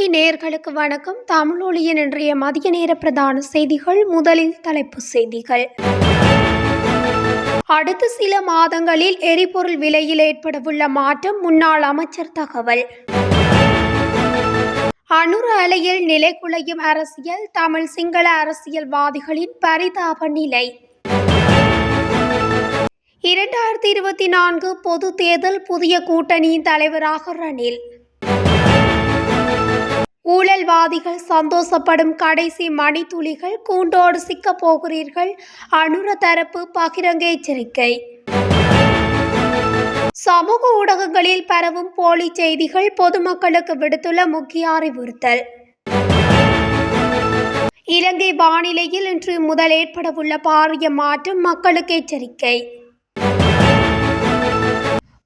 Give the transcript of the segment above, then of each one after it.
தமிழொலி நேர்களுக்கு வணக்கம். தமிழொலியின் இன்றைய மதிய நேர பிரதான செய்திகள் முதலில் தலைப்பு செய்திகள். அடுத்த சில மாதங்களில் எரிபொருள் விலையில் ஏற்படவுள்ள மாற்றம் முன்னாள் அமைச்சர் தகவல். அணுறு அலையில் நிலைகுலையும் அரசியல் தமிழ் சிங்கள அரசியல்வாதிகளின் பரிதாப நிலை. இரண்டாயிரத்தி இருபத்தி நான்கு பொது தேர்தல் புதிய கூட்டணியின் தலைவராக ரணில். ஊழல்வாதிகள் சந்தோஷப்படும் கடைசி மணித்துளிகள் கூண்டோடு சிக்கப் போகிறீர்கள். அனுர தரப்பு பகிரங்க எச்சரிக்கை சமூக ஊடகங்களில் பரவும் போலி செய்திகள் பொதுமக்களுக்கு விடுத்துள்ள முக்கிய அறிவுறுத்தல். இலங்கை வானிலையில் இன்று முதல் ஏற்படவுள்ள பாரிய மாற்றம் மக்களுக்கு எச்சரிக்கை.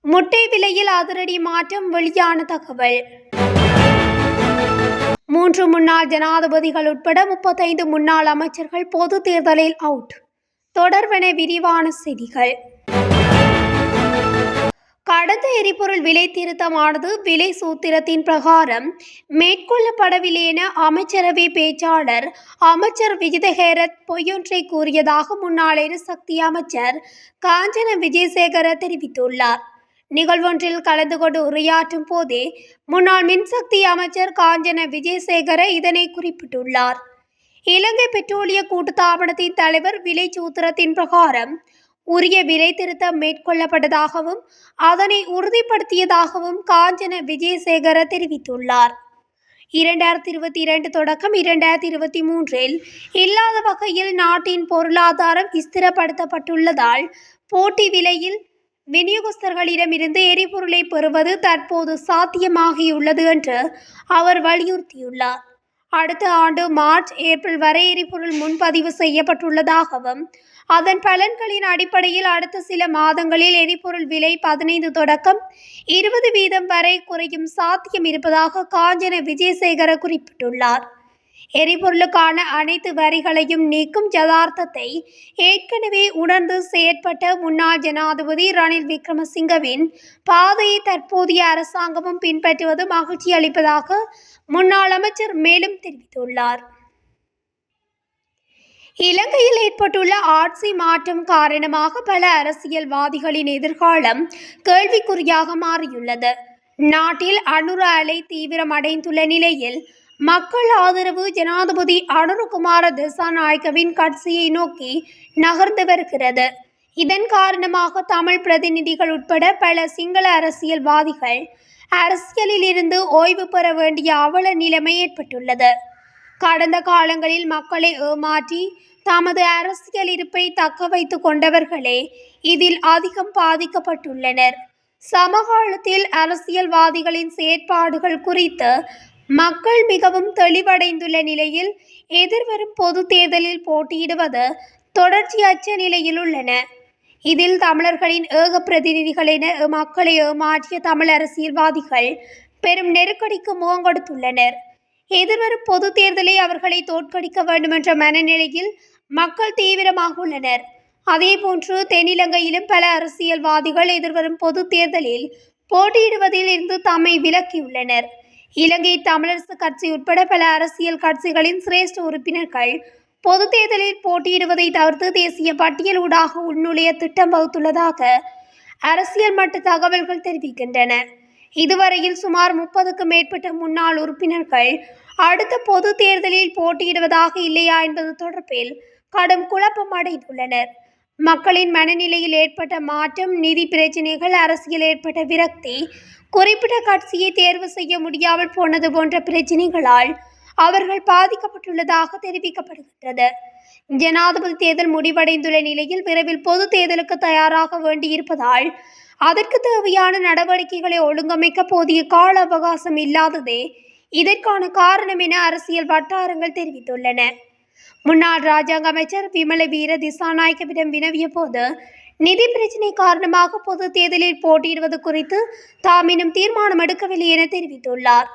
முட்டை விலையில் அதிரடி மாற்றம் வெளியான தகவல். மூன்று முன்னாள் ஜனாதிபதிகள் உட்பட முப்பத்தைந்து முன்னாள் அமைச்சர்கள் பொது தேர்தலில் அவுட் தொடர்பென விரிவான செய்திகள். கடந்த எரிபொருள் விலை திருத்தமானது விலை சூத்திரத்தின் பிரகாரம் மேற்கொள்ளப்படவில்லை என அமைச்சரவை பேச்சாளர் அமைச்சர் விஜிதஹேரத் பொய்யொன்றை கூறியதாக முன்னாள் எரிசக்தி அமைச்சர் காஞ்சன விஜயசேகர தெரிவித்துள்ளார். நிகழ்வொன்றில் கலந்து கொண்டு உரையாற்றும் போதே முன்னாள் மின்சக்தி அமைச்சர் காஞ்சன விஜயசேகர இதனை குறிப்பிட்டுள்ளார். இலங்கை பெட்ரோலிய கூட்டுத்தாபனத்தின் தலைவர் விலை சூத்திரத்தின் பிரகாரம் உரிய விலை திருத்தம் மேற்கொள்ளப்பட்டதாகவும் அதனை உறுதிப்படுத்தியதாகவும் காஞ்சன விஜயசேகர தெரிவித்துள்ளார். இரண்டாயிரத்தி இருபத்தி இரண்டு தொடக்கம் இரண்டாயிரத்தி இருபத்தி மூன்றில் இல்லாத வகையில் நாட்டின் பொருளாதாரம் ஸ்திரப்படுத்தப்பட்டுள்ளதால் போட்டி விலையில் விநியோகஸ்தர்களிடமிருந்து எரிபொருளை பெறுவது தற்போது சாத்தியமாகியுள்ளது என்று அவர் வலியுறுத்தியுள்ளார். அடுத்த ஆண்டு மார்ச் ஏப்ரல் வரை எரிபொருள் முன்பதிவு செய்யப்பட்டுள்ளதாகவும் அதன் பலன்களின் அடிப்படையில் அடுத்த சில மாதங்களில் எரிபொருள் விலை பதினைந்து தொடக்கம் இருபது வீதம் வரை குறையும் சாத்தியம் இருப்பதாக காஞ்சன விஜயசேகர குறிப்பிட்டுள்ளார். எரிபொருளுக்கான அனைத்து வரிகளையும் நீக்கும் யதார்த்தத்தை ஏற்கனவே உணர்ந்து செயற்பட்ட முன்னாள் ஜனாதிபதி ரணில் விக்ரமசிங்கவின் பாதையை தற்போதைய அரசாங்கமும் பின்பற்றுவது மகிழ்ச்சி அளிப்பதாக முன்னாள் அமைச்சர் மேலும் தெரிவித்துள்ளார். இலங்கையில் ஏற்பட்டுள்ள ஆட்சி மாற்றம் காரணமாக பல அரசியல்வாதிகளின் எதிர்காலம் கேள்விக்குறியாக மாறியுள்ளது. நாட்டில் அணுர அலை தீவிரமடைந்துள்ள நிலையில் மக்கள் ஆதரவு ஜனாதிபதி அனுருகுமார திசாநாயக்கவின் கட்சியை நோக்கி நகர்ந்து வருகிறது. இதன் காரணமாக தமிழ் பிரதிநிதிகள் உட்பட பல சிங்கள அரசியல்வாதிகள் அரசியலில் இருந்து ஓய்வு பெற வேண்டிய அவல நிலைமை ஏற்பட்டுள்ளது. கடந்த காலங்களில் மக்களை ஏமாற்றி தமது அரசியல் இருப்பை தக்க வைத்து கொண்டவர்களே இதில் அதிகம் பாதிக்கப்பட்டுள்ளனர். சமகாலத்தில் அரசியல்வாதிகளின் செயற்பாடுகள் குறித்து மக்கள் மிகவும் தெளிவடைந்துள்ள நிலையில் எதிர்வரும் பொது தேர்தலில் போட்டியிடுவது தொடர்ச்சியற்ற நிலையில் உள்ளன. இதில் தமிழர்களின் ஏக பிரதிநிதிகள் என மக்களை ஏமாற்றிய தமிழ் அரசியல்வாதிகள் பெரும் நெருக்கடிக்கு முகம் கொடுத்துள்ளனர். எதிர்வரும் பொது தேர்தலை அவர்களை தோற்கடிக்க வேண்டும் என்ற மனநிலையில் மக்கள் தீவிரமாக உள்ளனர். அதேபோன்று தென்னிலங்கையிலும் பல அரசியல்வாதிகள் எதிர்வரும் பொது தேர்தலில் போட்டியிடுவதில் இருந்து தம்மை விலக்கியுள்ளனர். இலங்கை தமிழரசு கட்சி உட்பட பல அரசியல் கட்சிகளின் சிரேஷ்ட உறுப்பினர்கள் பொது தேர்தலில் போட்டியிடுவதை தவிர்த்து தேசிய பட்டியல் ஊடாக உள்நுழைய திட்டம் வகுத்துள்ளதாக அரசியல் மட்ட தகவல்கள் தெரிவிக்கின்றன. இதுவரையில் சுமார் முப்பதுக்கும் மேற்பட்ட முன்னாள் உறுப்பினர்கள் அடுத்த பொது தேர்தலில் போட்டியிடுவதாக இல்லையா என்பது தொடர்பில் கடும் குழப்பம் அடைந்துள்ளனர். மக்களின் மனநிலையில் ஏற்பட்ட மாற்றம் நிதி பிரச்சினைகள் அரசியல் ஏற்பட்ட விரக்தி குறிப்பிட்ட கட்சியை தேர்வு செய்ய முடியாமல் போனது போன்ற பிரச்சினைகளால் அவர்கள் பாதிக்கப்பட்டுள்ளதாக தெரிவிக்கப்படுகின்றது. ஜனாதிபதி தேர்தல் முடிவடைந்துள்ள நிலையில் விரைவில் பொது தேர்தலுக்கு தயாராக வேண்டியிருப்பதால் அதற்கு தேவையான நடவடிக்கைகளை ஒழுங்கமைக்க போதிய கால அவகாசம் இல்லாததே இதற்கான காரணம் என அரசியல் வட்டாரங்கள் தெரிவித்துள்ளன. முன்னாள் ராஜாங்க அமைச்சர் விமல வீர திசாநாயக்கவிடம் வினவிய போது நிதி பிரச்சினை காரணமாக பொது தேர்தலில் போட்டியிடுவது குறித்து தாம் இன்னும் தீர்மானம் எடுக்கவில்லை என தெரிவித்துள்ளார்.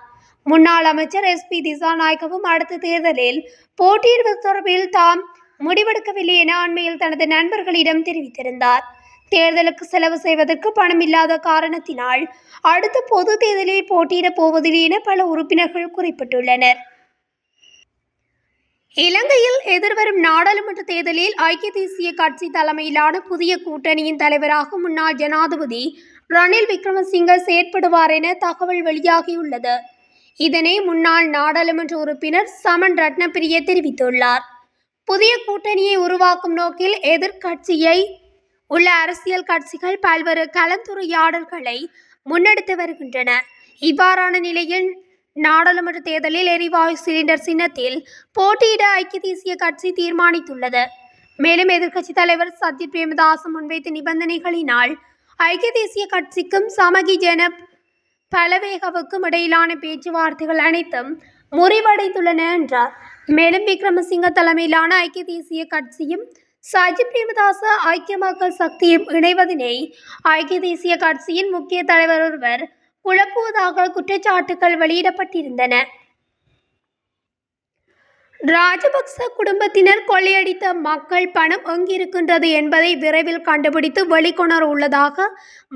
முன்னாள் அமைச்சர் எஸ். பி. திசாநாயக்கவும் அடுத்த தேர்தலில் போட்டியிடுவது தொடர்பில் தாம் முடிவெடுக்கவில்லை என அண்மையில் தனது நண்பர்களிடம் தெரிவித்திருந்தார். தேர்தலுக்கு செலவு செய்வதற்கு பணம் இல்லாத காரணத்தினால் அடுத்த பொது தேர்தலில் போட்டியிடப் போவதில்லை என பல உறுப்பினர்கள் குறிப்பிட்டுள்ளனர். இலங்கையில் எதிர்வரும் நாடாளுமன்ற தேர்தலில் ஐக்கிய தேசிய கட்சி தலைமையிலான புதிய கூட்டணியின் தலைவராக முன்னாள் ஜனாதிபதி ரணில் விக்ரமசிங்க செயற்படுவார் என தகவல் வெளியாகியுள்ளது. இதனை முன்னாள் நாடாளுமன்ற உறுப்பினர் சமன் ரத்னப்பிரிய தெரிவித்துள்ளார். புதிய கூட்டணியை உருவாக்கும் நோக்கில் எதிர்கட்சியை உள்ள அரசியல் கட்சிகள் பல்வேறு கலந்துரையாடல்களை முன்னெடுத்து வருகின்றன. இவ்வாறான நிலையில் நாடாளுமன்ற தேர்தலில் எரிவாயு சிலிண்டர் சின்னத்தில் போட்டியிட ஐக்கிய தேசிய கட்சி தீர்மானித்துள்ளது. மேலும் எதிர்க்கட்சி தலைவர் சத்யத் பிரேமதாச முன்வைத்த நிபந்தனைகளினால் ஐக்கிய தேசிய கட்சிக்கும் சமகி ஜன பலவேகவுக்கும் இடையிலான பேச்சுவார்த்தைகள் அனைத்தும் முறிவடைந்துள்ளன என்றார். மேலும் விக்ரமசிங்க தலைமையிலான ஐக்கிய தேசிய கட்சியும் சஜித் பிரேமதாச ஐக்கிய மக்கள் சக்தியும் இணைவதனை ஐக்கிய தேசிய கட்சியின் முக்கிய தலைவர் ஒருவர் குழப்புவதாக குற்றச்சாட்டுகள் வெளியிடப்பட்டிருந்தன. ராஜபக்ச குடும்பத்தினர் கொள்ளையடித்த மக்கள் பணம் எங்கிருக்கின்றது என்பதை விரைவில் கண்டுபிடித்து வெளிக்கொணர உள்ளதாக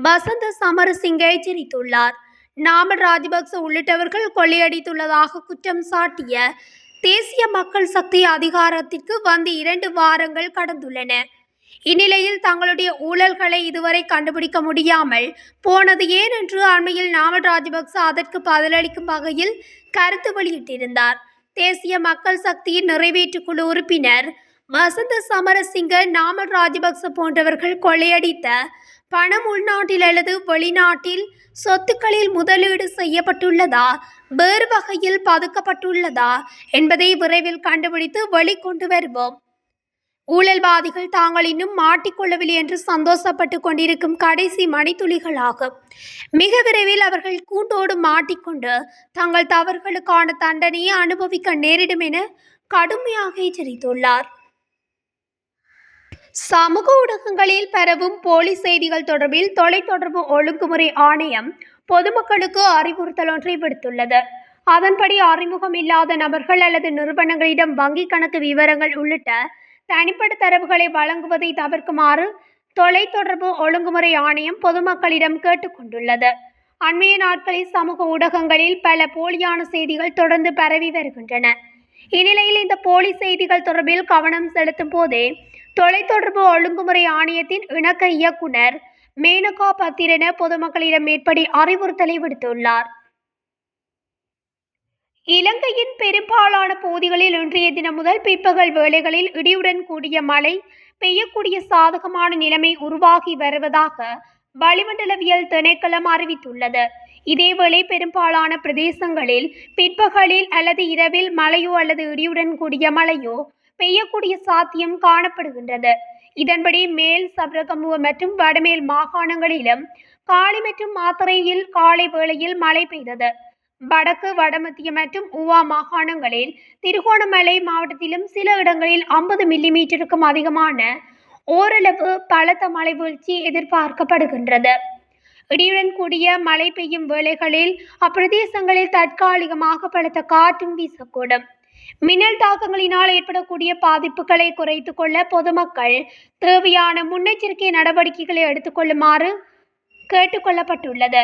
வசந்த சமரசிங்க எச்சரித்துள்ளார். நாமல் ராஜபக்ச உள்ளிட்டவர்கள் கொள்ளையடித்துள்ளதாக குற்றம் சாட்டிய தேசிய மக்கள் சக்தி அதிகாரத்திற்கு வந்து இரண்டு வாரங்கள் கடந்துள்ளன. இந்நிலையில் தங்களுடைய ஊழல்களை இதுவரை கண்டுபிடிக்க முடியாமல் போனது ஏன் என்று அண்மையில் நாமல் ராஜபக்ச அதற்கு பதிலளிக்கும் வகையில் கருத்து வெளியிட்டிருந்தார். தேசிய மக்கள் சக்தியின் நிறைவேற்று குழு உறுப்பினர் வசந்த சமரசிங்க நாமல் ராஜபக்ச போன்றவர்கள் கொள்ளையடித்த பணம் உள்நாட்டில் அல்லது வெளிநாட்டில் சொத்துக்களில் முதலீடு செய்யப்பட்டுள்ளதா வேறு வகையில் பதுக்கப்பட்டுள்ளதா என்பதை விரைவில் கண்டுபிடித்து வெளிக்கொண்டு வருவோம். ஊழல்வாதிகள் தாங்கள் இன்னும் மாட்டிக்கொள்ளவில்லை என்று சந்தோஷப்பட்டு கொண்டிருக்கும் கடைசி மணித்துளிகளாகும் மிக விரைவில் அவர்கள் கூண்டோடு மாட்டிக்கொண்டு தங்கள் தவறுகளுக்கான தண்டனையை அனுபவிக்க நேரிடும் என கடுமையாக எச்சரித்துள்ளார். சமூக ஊடகங்களில் பரவும் போலி செய்திகள் தொடர்பில் தொலைத்தொடர்பு ஒழுங்குமுறை ஆணையம் பொதுமக்களுக்கு அறிவுறுத்தல் ஒன்றை விடுத்துள்ளது. அதன்படி அறிமுகம் இல்லாத நபர்கள் அல்லது நிறுவனங்களிடம் வங்கிக் கணக்கு விவரங்கள் உள்ளிட்ட தனிப்பட்ட தரவுகளை வழங்குவதை தவிர்க்குமாறு தொலைத்தொடர்பு ஒழுங்குமுறை ஆணையம் பொதுமக்களிடம் கேட்டுக்கொண்டுள்ளது. அண்மைய நாட்களில் சமூக ஊடகங்களில் பல போலியான செய்திகள் தொடர்ந்து பரவி வருகின்றன. இந்நிலையில் இந்த போலி செய்திகள் தொடர்பில் கவனம் செலுத்தும் போதே தொலைத்தொடர்பு ஒழுங்குமுறை ஆணையத்தின் இணக்க இயக்குனர் மேனகா பத்திரன பொதுமக்களிடம் மேற்படி அறிவுறுத்தலை விடுத்துள்ளார். இலங்கையின் பெரும்பாலான பகுதிகளில் இன்றைய தினம் முதல் பிற்பகல் வேளைகளில் இடியுடன் கூடிய மழை பெய்யக்கூடிய சாதகமான நிலைமை உருவாகி வருவதாக வளிமண்டலவியல் திணைக்களம் அறிவித்துள்ளது. இதேவேளை பெரும்பாலான பிரதேசங்களில் பிற்பகலில் அல்லது இரவில் மழையோ அல்லது இடியுடன் கூடிய மழையோ பெய்யக்கூடிய சாத்தியம் காணப்படுகின்றது. இதன்படி மேல் சபரகமுவ மற்றும் வடமேல் மாகாணங்களிலும் காலை மற்றும் மாத்தறையில் காலை வேளையில் மழை பெய்தது. வடக்கு வடமத்திய மற்றும் உவா மாகாணங்களில் திருகோணமலை மாவட்டத்திலும் சில இடங்களில் ஐம்பது மில்லிமீட்டருக்கும் அதிகமான ஓரளவு பலத்த மழை வீழ்ச்சி எதிர்பார்க்கப்படுகின்றது. இடியுடன் கூடிய மழை பெய்யும் வேளைகளில் அப்பிரதேசங்களில் தற்காலிகமாக பலத்த காற்றும் வீசக்கூடும். மின்னல் தாக்கங்களினால் ஏற்படக்கூடிய பாதிப்புகளை குறைத்து கொள்ள பொதுமக்கள் தேவையான முன்னெச்சரிக்கை நடவடிக்கைகளை எடுத்துக்கொள்ளுமாறு கேட்டுக்கொள்ளப்பட்டுள்ளது.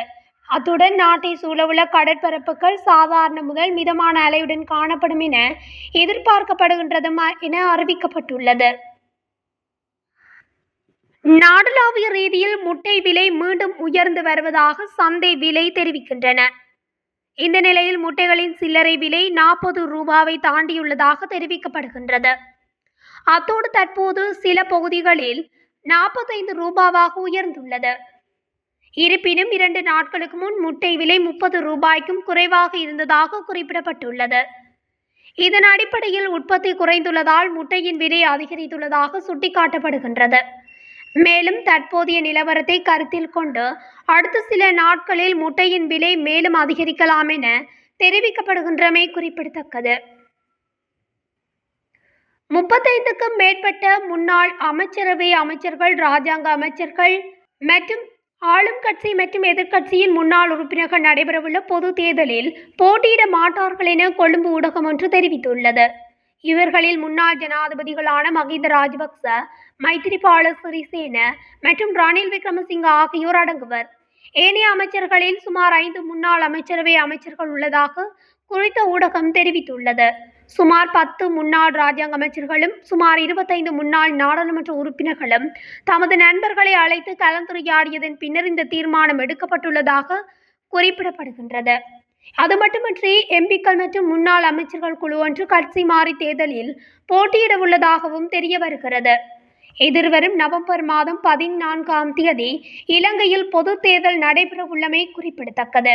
அத்துடன் நாட்டை சூழவுள்ள கடற்பரப்புகள் சாதாரண முதல் மிதமான அலையுடன் காணப்படும் என எதிர்பார்க்கப்படுகின்றது என அறிவிக்கப்பட்டுள்ளது. நாடளாவிய ரீதியில் முட்டை விலை மீண்டும் உயர்ந்து வருவதாக சந்தை விலை தெரிவிக்கின்றன. இந்த நிலையில் முட்டைகளின் சில்லறை விலை நாற்பது ரூபாவை தாண்டியுள்ளதாக தெரிவிக்கப்படுகின்றது. அத்தோடு தற்போது சில பகுதிகளில் நாற்பத்தைந்து ரூபாவாக உயர்ந்துள்ளது. இருப்பினும் இரண்டு நாட்களுக்கு முன் முட்டை விலை முப்பது ரூபாய்க்கும் குறைவாக இருந்ததாக குறிப்பிடப்பட்டுள்ளது. இதன் அடிப்படையில் உற்பத்தி குறைந்துள்ளதால் முட்டையின் விலை அதிகரித்துள்ளதாக சுட்டிக்காட்டப்படுகின்றது. மேலும் தற்போதைய நிலவரத்தை கருத்தில் கொண்டு அடுத்த சில நாட்களில் முட்டையின் விலை மேலும் அதிகரிக்கலாம் என தெரிவிக்கப்படுகின்றமை குறிப்பிடத்தக்கது. முப்பத்தைந்துக்கும் மேற்பட்ட முன்னாள் அமைச்சரவை அமைச்சர்கள் இராஜாங்க அமைச்சர்கள் மற்றும் ஆளும் கட்சி மற்றும் எதிர்க்கட்சியின் முன்னாள் உறுப்பினர்கள் நடைபெறவுள்ள பொது தேர்தலில் போட்டியிட மாட்டார்கள் என கொழும்பு ஊடகம் ஒன்று தெரிவித்துள்ளது. இவர்களில் முன்னாள் ஜனாதிபதிகளான மகிந்த ராஜபக்ச மைத்திரிபால சிறிசேன மற்றும் ரணில் விக்ரமசிங்க ஆகியோர் அடங்குவர். ஏனைய அமைச்சர்களில் சுமார் ஐந்து முன்னாள் அமைச்சரவை அமைச்சர்கள் உள்ளதாக குறித்த ஊடகம் தெரிவித்துள்ளது. சுமார் பத்து முன்னாள் ராஜாங்க அமைச்சர்களும் சுமார் இருபத்தைந்து முன்னாள் நாடாளுமன்ற உறுப்பினர்களும் தமது நண்பர்களை அழைத்து கலந்துரையாடியதன் பின்னர் இந்த தீர்மானம் எடுக்கப்பட்டுள்ளதாக குறிப்பிடப்படுகின்றது. அது மட்டுமின்றி எம்பிக்கள் மற்றும் முன்னாள் அமைச்சர்கள் குழு ஒன்று கட்சி மாறி தேர்தலில் போட்டியிட உள்ளதாகவும் தெரிய வருகிறது. எதிர்வரும் நவம்பர் மாதம் பதினான்காம் தேதி இலங்கையில் பொது தேர்தல் நடைபெற உள்ளமை குறிப்பிடத்தக்கது.